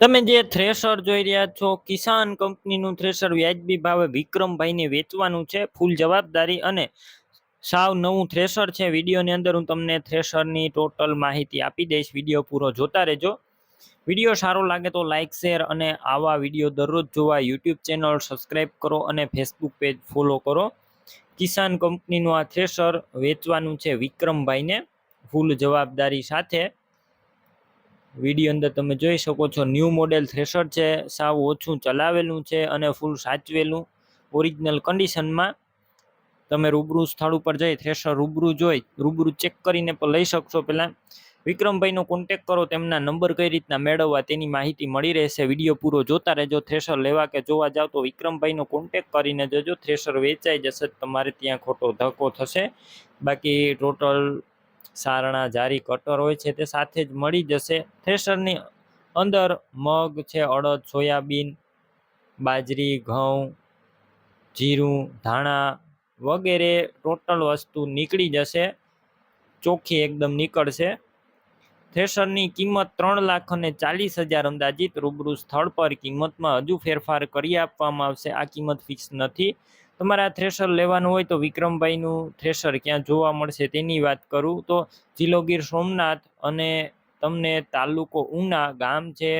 તમે જે થ્રેશર જોઈ રહ્યા છો, કિસાન કંપનીનું થ્રેશર વ્યાજબી ભાવે વિક્રમભાઈને વેચવાનું છે, ફૂલ જવાબદારી અને સાવ નવું થ્રેશર છે. વિડીયોની અંદર હું તમને થ્રેશરની ટોટલ માહિતી આપી દઈશ. વીડિયો પૂરો જોતા રહેજો. વીડિયો સારો લાગે તો લાઇક શેર અને આવા વીડિયો દરરોજ જોવા યુટ્યુબ ચેનલ સબસ્ક્રાઈબ કરો અને ફેસબુક પેજ ફોલો કરો. કિસાન કંપનીનું આ થ્રેશર વેચવાનું છે વિક્રમભાઈને ફૂલ જવાબદારી સાથે. વીડિયો અંદર તમે જોઈ શકો છો ન્યૂ મોડેલ થ્રેશર છે, સાવ ઓછું ચલાવેલું છે અને ફૂલ સાચવેલું. ઓરિજિનલ કન્ડિશનમાં તમે રૂબરૂ સ્થળ ઉપર જઈ થ્રેશર રૂબરૂ જોઈ, રૂબરૂ ચેક કરીને પણ લઈ શકશો પહેલાં. વિક્રમભાઈનો કોન્ટેક કરો, તેમના નંબર કઈ રીતના મેળવવા તેની માહિતી મળી રહેશે. વીડિયો પૂરો જોતા રહેજો થ્રેશર લેવા કે જોવા જાવ તો વિક્રમભાઈનો કોન્ટેક કરીને જજો થ્રેશર વેચાઈ જશે, તમારે ત્યાં ખોટો ધક્કો થશે. બાકી ટોટલ સારણા જારી કટર હોય છે તે સાથે જ મળી જશે. થ્રેશરની અંદર મગ છે, અડદ, સોયાબીન, બાજરી, ઘઉં, જીરું, ધાણા વગેરે ટોટલ વસ્તુ નીકળી જશે. ચોખ્ખી એકદમ નીકળશે. થ્રેશરની કિંમત ત્રણ લાખ અને ચાલીસ હજાર અંદાજિત રૂબરૂ સ્થળ પર કિંમતમાં હજુ ફેરફાર કરી આપવામાં આવશે. આ કિંમત ફિક્સ નથી. તમારે આ થ્રેશર લેવાનું હોય તો વિક્રમભાઈનું થ્રેશર ક્યાં જોવા મળશે તેની વાત કરું. તો જિલ્લો ગીર સોમનાથ અને તમને તાલુકો ઉના ગામ છે.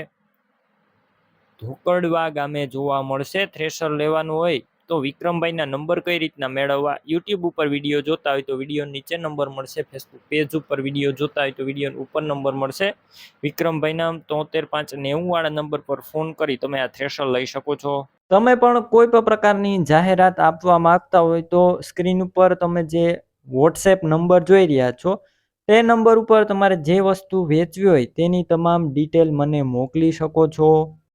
ધોકડવા ગામે જોવા મળશે. થ્રેશર લેવાનું હોય તો વિક્રમભાઈના નંબર કઈ રીતના મેળવવા? યુટ્યુબ ઉપર વીડિયો જોતા હોય તો વીડિયો નીચે નંબર મળશે. ફેસબુક પેજ ઉપર વીડિયો જોતા હોય તો વીડિયો ઉપર નંબર મળશે. વિક્રમભાઈના તોતેર પાંચ નેવું વાળા નંબર પર ફોન કરી તમે આ થ્રેશર લઈ શકો છો. તમે પણ કોઈ પણ પ્રકારની જાહેરાત આપવા માંગતા હોય તો સ્ક્રીન ઉપર તમે જે વોટ્સએપ નંબર જોઈ રહ્યા છો, તે નંબર ઉપર તમારે જે વસ્તુ વેચવી હોય તેની તમામ ડિટેલ મને મોકલી શકો છો.